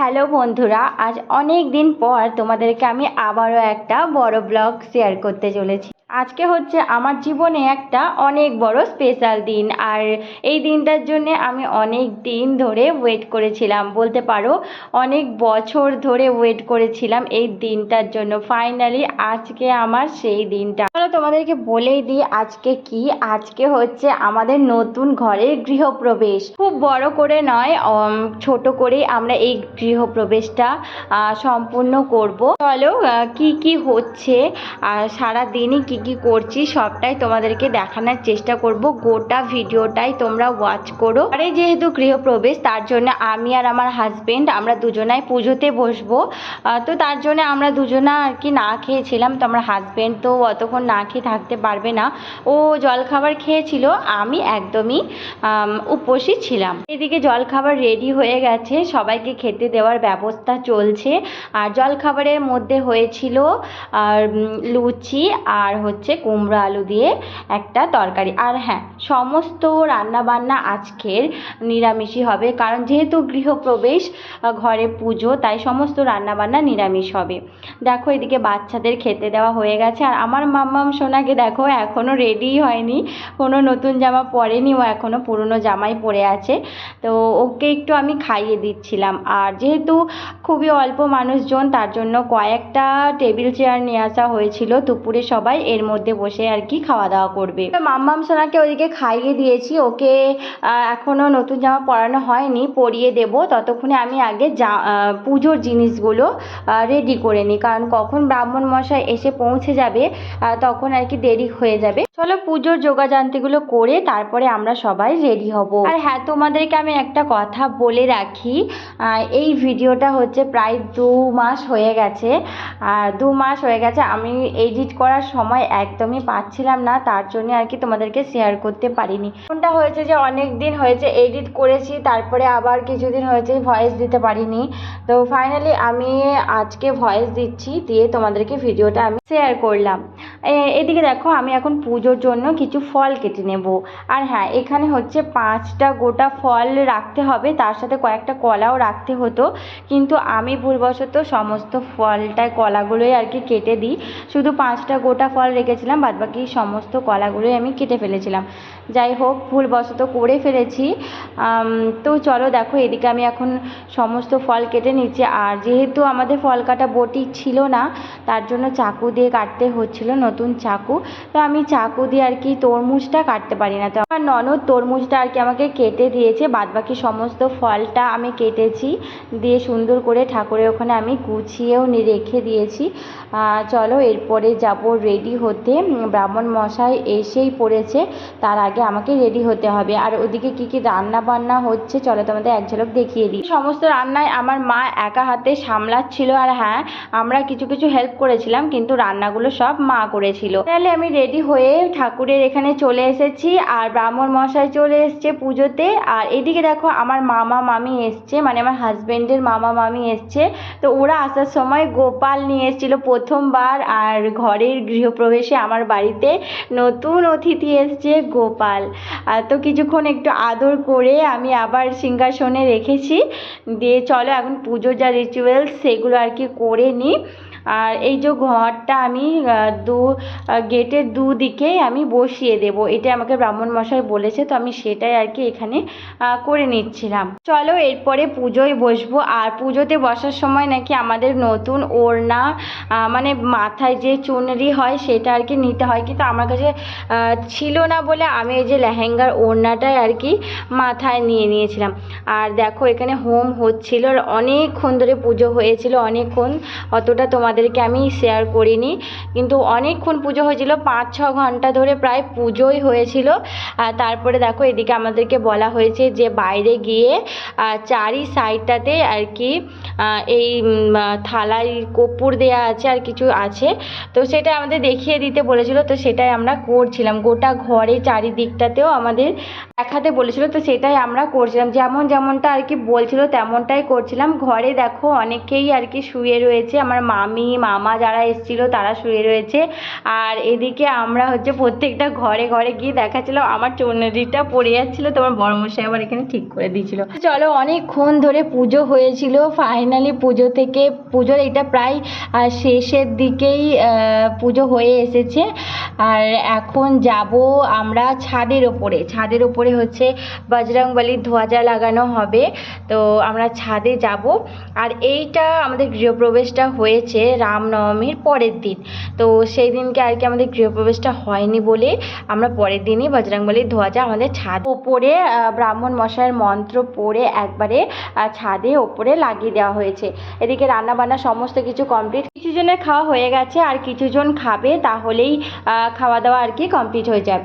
Hello বন্ধুরা, আজ অনেক দিন পর তোমাদেরকে আমি আবারও একটা বড় ব্লগ শেয়ার করতে চলেছি। আজকে হচ্ছে আমার জীবনে একটা অনেক বড় স্পেশাল দিন। আর এই দিনটার জন্যে আমি অনেক দিন ধরে ওয়েট করেছিলাম। বলতে পারো, অনেক বছর ধরে ওয়েট করেছিলাম এই দিনটার জন্য। ফাইনালি আজকে আমার সেই দিনটা। চলো তোমাদেরকে বলেই দিই আজকে কি? আজকে হচ্ছে আমাদের নতুন ঘরের গৃহপ্রবেশ। খুব বড় করে নয় ছোট করেই আমরা এই গৃহপ্রবেশটা সম্পূর্ণ করব। চলো কি কি হচ্ছে? আর সারা দিনই কি কি করছি সবটাই তোমাদেরকে দেখানোর চেষ্টা করব। গোটা ভিডিওটাই তোমরা ওয়াচ করো। আরে যেহেতু গৃহপ্রবেশ তার জন্য আমি আর আমার হাজবেন্ড আমরা দুজনাই পুজোতে বসবো। তো তার জন্য আমরা দুজনা আর কি না খেয়েছিলাম। তো আমার হাজবেন্ড তো অতক্ষণ না খেয়ে থাকতে পারবে না। ও জলখাবার খেয়েছিল আমি একদমই আম, উপসী ছিলাম। এদিকে জলখাবার রেডি হয়ে গেছে সবাইকে খেতে দেওয়ার ব্যবস্থা চলছে। আর জলখাবারের মধ্যে হয়েছিল আর লুচি আর হচ্ছে কুমড়ো আলু দিয়ে একটা তরকারি। আর হ্যাঁ সমস্ত রান্নাবান্না আজকের নিরামিষই হবে, কারণ যেহেতু গৃহপ্রবেশ ঘরে পুজো, তাই সমস্ত রান্নাবান্না নিরামিষ হবে। দেখো, এদিকে বাচ্চাদের খেতে দেওয়া হয়ে গেছে, আর আমার মাম্মাম সোনাকে দেখো এখনও রেডিই হয়নি, কোনো নতুন জামা পরেনি, ও এখনও পুরনো জামাই পরে আছে। তো ওকে একটু আমি খাইয়ে দিচ্ছিলাম। আর যেহেতু খুবই অল্প মানুষজন, তার জন্য কয়েকটা টেবিল চেয়ার নিয়ে আসা হয়েছিল, দুপুরে সবাই এর মধ্যে বসে আর কি খাওয়া দাওয়া করবে। মাম্মাম সোনাকে ওদিকে খাইয়ে দিয়েছি। ওকে আহ, এখনও নতুন জামা পরানো হয়নি পরিয়ে দেব। ততক্ষণে আমি আগে যা পুজোর জিনিসগুলো রেডি করে নিই। কারণ কখন ব্রাহ্মণ মশাই এসে পৌঁছে যাবে তখন আর কি দেরি হয়ে যাবে। চলো পুজোর যোগাযান্তিগুলো করে তারপরে আমরা সবাই রেডি হব। আর হ্যাঁ তোমাদেরকে আমি একটা কথা বলে রাখি। এই ভিডিওটা হচ্ছে প্রায় দু মাস হয়ে গেছে। আর দু মাস হয়ে গেছে আমি এডিট করার সময় একদমই পাচ্ছিলাম না, তার জন্য আর কি তোমাদেরকে শেয়ার করতে পারিনি। কোনটা হয়েছে যে অনেক দিন হয়েছে এডিট করেছি, তারপরে আবার কিছুদিন হয়েছে ভয়েস দিতে পারিনি। তো ফাইনালি আমি আজকে ভয়েস দিচ্ছি, দিয়ে তোমাদেরকে ভিডিওটা আমি শেয়ার করলাম। এদিকে দেখো, আমি এখন পুজোর জন্য কিছু ফল কেটে নেব। আর হ্যাঁ এখানে হচ্ছে পাঁচটা গোটা ফল রাখতে হবে। তার সাথে কয়েকটা কলাও রাখতে হতো। কিন্তু আমি ভুলবশত সমস্ত ফলটায় কলাগুলোই আর কি কেটে দিই। শুধু পাঁচটা গোটা ফল রেখেছিলাম, বাদবাকি সমস্ত কলাগুলোই আমি কেটে ফেলেছিলাম। যাই হোক, ভুলবশত করে ফেলেছি। তো চলো দেখো, এদিকে আমি এখন সমস্ত ফল কেটে নিচ্ছি। আর যেহেতু আমাদের ফল কাটা বটি ছিল না, তার জন্য চাকু দিয়ে কাটতে হচ্ছিল নতুন চাকু, তো আমি চাকু দিয়ে আর কি তরমুজটা কাটতে পারি না। তো আমার ননদ তরমুজটা আর কি আমাকে কেটে দিয়েছে, বাদবাকি সমস্ত ফলটা আমি কেটেছি, দিয়ে সুন্দর করে ঠাকুরের ওখানে আমি গুছিয়েও রেখে দিয়েছি। চলো এরপরে যাব রেডি হতে। ব্রাহ্মণ মশাই এসেই পড়েছে, তার আগে আমাকে রেডি হতে হবে। আর ওদিকে কি কি রান্না বান্না হচ্ছে, চলো তোমাদের এক ঝলক দেখিয়ে দিই। সমস্ত রান্নায় আমার মা একা হাতে সামলাচ্ছিল, আর হ্যাঁ আমরা কিছু কিছু হেল্প করেছিলাম, কিন্তু রান্নাগুলো সব মা করেছিল। তাহলে আমি রেডি হয়ে ঠাকুরের এখানে চলে এসেছি আর ব্রাহ্মণ মশাই চলে এসছে পুজোতে। আর এদিকে দেখো আমার মামা মামি এসছে মানে আমার হাজবেন্ডের মামা মামি এসছে। তো ওরা আসার সময় গোপাল নিয়ে এসেছিল প্রথমবার আর ঘরের গৃহপ্রবেশে আমার বাড়িতে নতুন অতিথি এসছে গোপাল। আর তো কিছুক্ষণ একটু আদর করে আমি আবার সিংহাসনে রেখেছি। দিয়ে চলো এখন পুজোর যা রিচুয়ালস সেগুলো আর কি করে নিই। আর এই যে ঘরটা আমি দু গেটের দুদিকেই আমি বসিয়ে দেব। এটা আমাকে ব্রাহ্মণ মশাই বলেছে, তো আমি সেটাই আর কি এখানে করে নিচ্ছিলাম। চলো এরপরে পুজোয় বসবো। আর পুজোতে বসার সময় নাকি আমাদের নতুন ওড়না মানে মাথায় যে চুনরি হয় সেটা আর কি নিতে হয়। কিন্তু আমার কাছে ছিল না বলে আমি এই যে লেহেঙ্গার ওড়নাটাই আর কি মাথায় নিয়ে নিয়েছিলাম। আর দেখো এখানে হোম হচ্ছিল। অনেকক্ষণ ধরে পুজো হয়েছিল, অনেকক্ষণ অতটা তোমাদেরকে আমি শেয়ার করিনি। কিন্তু অনেকক্ষণ পুজো হয়েছিল পাঁচ ছ ঘণ্টা ধরে প্রায় পুজোই হয়েছিল। আর তারপরে দেখো এদিকে আমাদেরকে বলা হয়েছে যে বাইরে গিয়ে চারি সাইডটাতে আর কি এই থালায় কর্পূর দেওয়া আছে আর কিছু আছে। তো সেটা আমাদের দেখিয়ে দিতে বলেছিল, তো সেটাই আমরা করছিলাম। গোটা ঘরে চারিদিকটাতেও আমাদের দেখাতে বলেছিল, তো সেটাই আমরা করছিলাম। যেমন যেমনটা আর কি বলছিল, তেমনটাই করছিলাম। ঘরে দেখো অনেকেই আর কি শুয়ে রয়েছে। আমার মামি মামি মামা যারা এসেছিল তারা শুয়ে রয়েছে। আর এদিকে আমরা হচ্ছে প্রত্যেকটা ঘরে ঘরে গিয়ে দেখাচ্ছিলাম আমার চুনরিটা পড়ে যাচ্ছিল, তোমার বড়মশাই আবার এখানে ঠিক করে দিয়েছিল। চলো অনেকক্ষণ ধরে পুজো হয়েছিল ফাইনালি পুজো থেকে, পুজোর এটা প্রায় শেষের দিকেই পুজো হয়ে এসেছে। আর এখন যাব আমরা ছাদের ওপরে। ছাদের ওপরে হচ্ছে বজরংবলির ধ্বজা লাগানো হবে। তো আমরা ছাদে যাব। আর এইটা আমাদের গৃহপ্রবেশটা হয়েছে। রামনবমীর পরের দিন। তো সেই দিনকে আর কি আমাদের গৃহপ্রবেশটা হয়নি বলে আমরা পরের দিনই বজরংবলির ধ্বজা আমাদের ছাদ ওপরে ব্রাহ্মণ মশাইয়ের মন্ত্র পড়ে একবারে ছাদে ওপরে লাগিয়ে দেওয়া হয়েছে। এদিকে রান্না বান্না সমস্ত কিছু কমপ্লিট কিছু জনের খাওয়া হয়ে গেছে, আর কিছু জন খাবে, তাহলেই খাওয়া দাওয়া আর কি কমপ্লিট হয়ে যাবে।